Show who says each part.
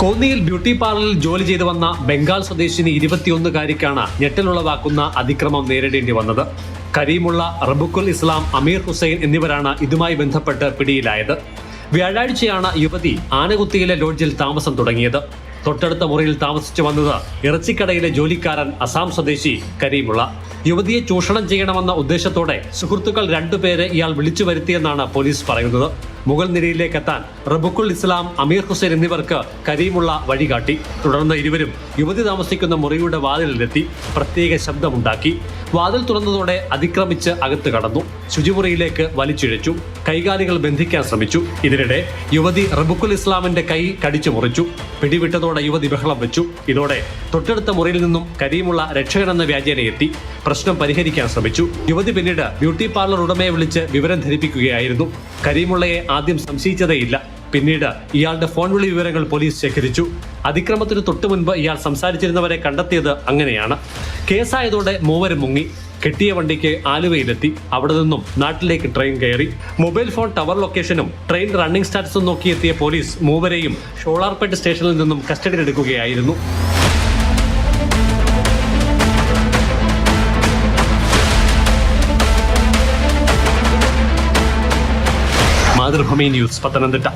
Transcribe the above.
Speaker 1: കോന്നിയിൽ ബ്യൂട്ടി പാർലറിൽ ജോലി ചെയ്തു വന്ന ബംഗാൾ സ്വദേശിനി ഇരുപത്തിയൊന്നുകാരിക്കാണ് ഞെട്ടലുളവാക്കുന്ന അതിക്രമം നേരിടേണ്ടി വന്നത്. കരീമുള്ള റബുക്കുൽ ഇസ്ലാം അമീർ ഹുസൈൻ എന്നിവരാണ് ഇതുമായി ബന്ധപ്പെട്ട് പിടിയിലായത്. വ്യാഴാഴ്ചയാണ് യുവതി ആനകുത്തിയിലെ ലോഡ്ജിൽ താമസം തുടങ്ങിയത്. തൊട്ടടുത്ത മുറിയിൽ താമസിച്ചു വന്നത് ഇറച്ചിക്കടയിലെ ജോലിക്കാരൻ അസാം സ്വദേശി കരീമുള്ള. യുവതിയെ ചൂഷണം ചെയ്യണമെന്ന ഉദ്ദേശത്തോടെ സുഹൃത്തുക്കൾ രണ്ടുപേരെ ഇയാൾ വിളിച്ചു വരുത്തിയെന്നാണ് പോലീസ് പറയുന്നത്. മുഗൾ നിരയിലേക്ക് എത്താൻ റബുക്കുൽ ഇസ്ലാം അമീർ ഹുസൈൻ എന്നിവർക്ക് കരീമുള്ള വഴികാട്ടി. തുടർന്ന് ഇരുവരും യുവതി താമസിക്കുന്ന മുറിയുടെ വാതിലിലെത്തി പ്രത്യേക ശബ്ദമുണ്ടാക്കി. വാതിൽ തുറന്നതോടെ അതിക്രമിച്ച് അകത്ത് കടന്നു. ശുചിമുറിയിലേക്ക് വലിച്ചിഴച്ചു. കൈകാലുകൾ ബന്ധിക്കാൻ ശ്രമിച്ചു. ഇതിനിടെ യുവതി റബുക്കുൽ ഇസ്ലാമിന്റെ കൈ കടിച്ചു മുറിച്ചു. പിടിവിട്ടതോടെ യുവതി ബഹളം വെച്ചു. ഇതോടെ തൊട്ടടുത്ത മുറിയിൽ നിന്നും കരീമുള്ള രക്ഷകനെന്ന വ്യാജേന എത്തി. പ്രശ്നം പരിഹരിക്കാൻ ശ്രമിച്ചു. യുവതി പിന്നീട് ബ്യൂട്ടി പാർലർ ഉടമയെ വിളിച്ച് വിവരം ധരിപ്പിക്കുകയായിരുന്നു. കരീമുള്ളയെ ആദ്യം സംശയിച്ചതേയില്ല. പിന്നീട് ഇയാളുടെ ഫോൺ വിളി വിവരങ്ങൾ പോലീസ് ശേഖരിച്ചു. അതിക്രമത്തിന് തൊട്ടു മുൻപ് ഇയാൾ സംസാരിച്ചിരുന്നവരെ കണ്ടെത്തിയത് അങ്ങനെയാണ്. കേസായതോടെ മൂവരും മുങ്ങി. കെട്ടിയ വണ്ടിക്ക് ആലുവയിലെത്തി. അവിടെ നിന്നും നാട്ടിലേക്ക് ട്രെയിൻ കയറി. മൊബൈൽ ഫോൺ ടവർ ലൊക്കേഷനും ട്രെയിൻ റണ്ണിംഗ് സ്റ്റാറ്റസും നോക്കിയെത്തിയ പോലീസ് മൂവരെയും ഷോളാർപേട്ട് സ്റ്റേഷനിൽ നിന്നും കസ്റ്റഡിയിലെടുക്കുകയായിരുന്നു. മാതൃഭൂമി ന്യൂസ് പത്തനംതിട്ട.